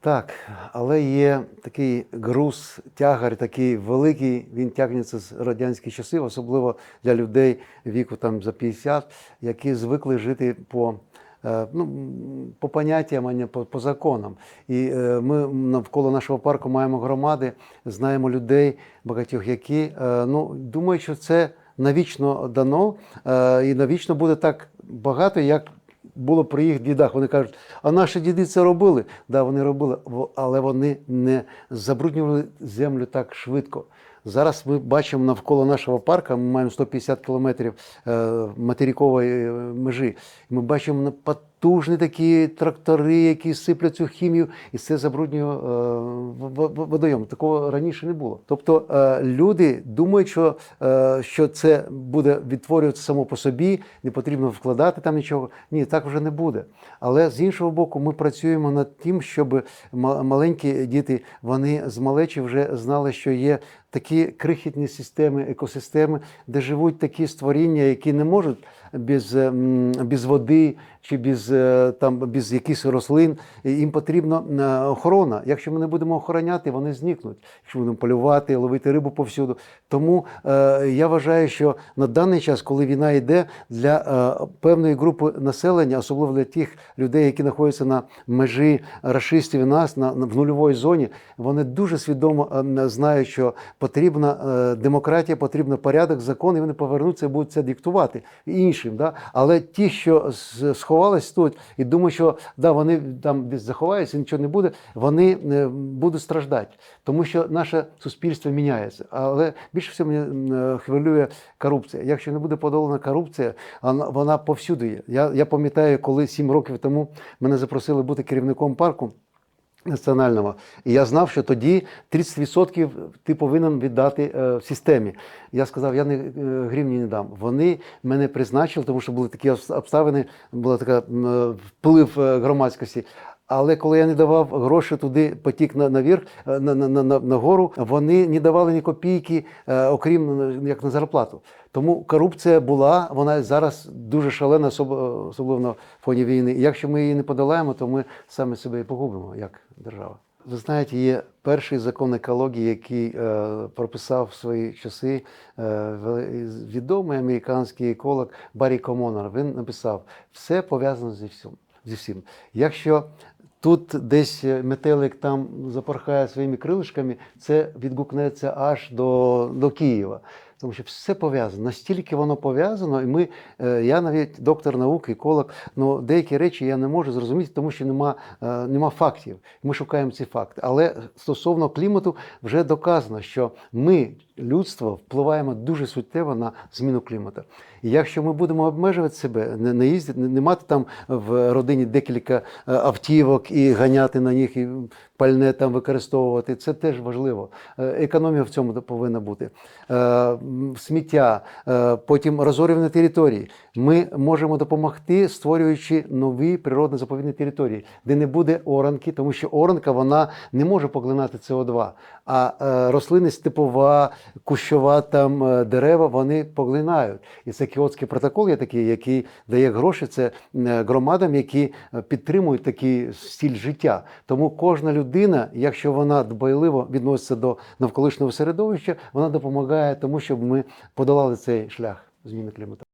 Так, але є такий груз, тягар, такий великий, він тягнеться з радянських часів, особливо для людей віку там за 50, які звикли жити по. е, Ну, по поняттям, а не по, по законам. І е, ми навколо нашого парку маємо громади, знаємо людей багатьох, які е, ну, думають, що це навічно дано, і навічно буде так багато, як було при їх дідах. Вони кажуть, а наші діди це робили. Да, вони робили, але вони не забруднювали землю так швидко. Зараз ми бачимо навколо нашого парка, ми маємо 150 кілометрів е, материкової е, межі. Ми бачимо потужні такі трактори, які сиплять цю хімію, і це забруднює е, водойом. Такого раніше не було. Тобто е, люди думають, що, е, що це буде відтворюватися само по собі, не потрібно вкладати там нічого. Ні, так вже не буде. Але з іншого боку, ми працюємо над тим, щоб ма- маленькі діти вони з малечі вже знали, що є такі крихітні системи, екосистеми, де живуть такі створіння, які не можуть без, без води чи без, е, там, без якихось рослин. Їм потрібна е, охорона. Якщо ми не будемо охороняти, вони зникнуть. Якщо будемо полювати, ловити рибу повсюду. Тому е, я вважаю, що на даний час, коли війна йде для певної групи населення, особливо для тих людей, які знаходяться на межі рашистів і нас на, в нульовій зоні, вони дуже свідомо знають, що потрібна демократія, потрібен порядок, закон, і вони повернуться і будуть це диктувати іншим. Да? Але ті, що сховались тут і думають, що да, вони там десь заховаються, нічого не буде, вони е, будуть страждати, тому що наше суспільство міняється. Але більше всього мене е, хвилює корупція. Якщо не буде подолана корупція, вона повсюди є. Я, я пам'ятаю, коли сім років тому мене запросили бути керівником парку. Національного, і я знав, що тоді 30% ти повинен віддати е, в системі. Я сказав, я не е, гривні не дам. Вони мене призначили, тому що були такі обставини, була така е, вплив громадськості. Але коли я не давав гроші туди, потік на наверх, е, на, на, на, на, гору, вони не давали ні копійки, е, окрім е, як на зарплату. Тому корупція була, вона зараз дуже шалена, особливо на фоні війни. І якщо ми її не подолаємо, то ми самі себе і погубимо як держава. Ви знаєте, є перший закон екології, який е, прописав в свої часи е, відомий американський еколог Баррі Комонер. Він написав: все пов'язано зі всім. Зі всім. Якщо тут десь метелик там запорхає своїми крилишками, це відгукнеться аж до, до Києва. Тому що все пов'язано. Настільки воно пов'язано, і ми, е, я навіть доктор наук, еколог, ну деякі речі я не можу зрозуміти, тому що нема, е, нема фактів. Ми шукаємо ці факти. Але стосовно клімату вже доказано, що ми, людство, впливаємо дуже суттєво на зміну клімату. І якщо ми будемо обмежувати себе, не, не їздити, не, мати там в родині декілька е, автівок і ганяти на них, і пальне там використовувати, це теж важливо. Економія в цьому повинна бути. Сміття, е, потім розорювані території. Ми можемо допомогти, створюючи нові природно заповідні території, де не буде оранки, тому що оранка вона не може поглинати СО2. А е, рослини степова, кущова там е, дерева вони поглинають. І це Кіотський протокол є такий, який дає гроші це громадам, які підтримують такий стиль життя. Тому кожна людина, якщо вона дбайливо відноситься до навколишнього середовища, вона допомагає тому, щоб ми подолали цей шлях зміни клімату.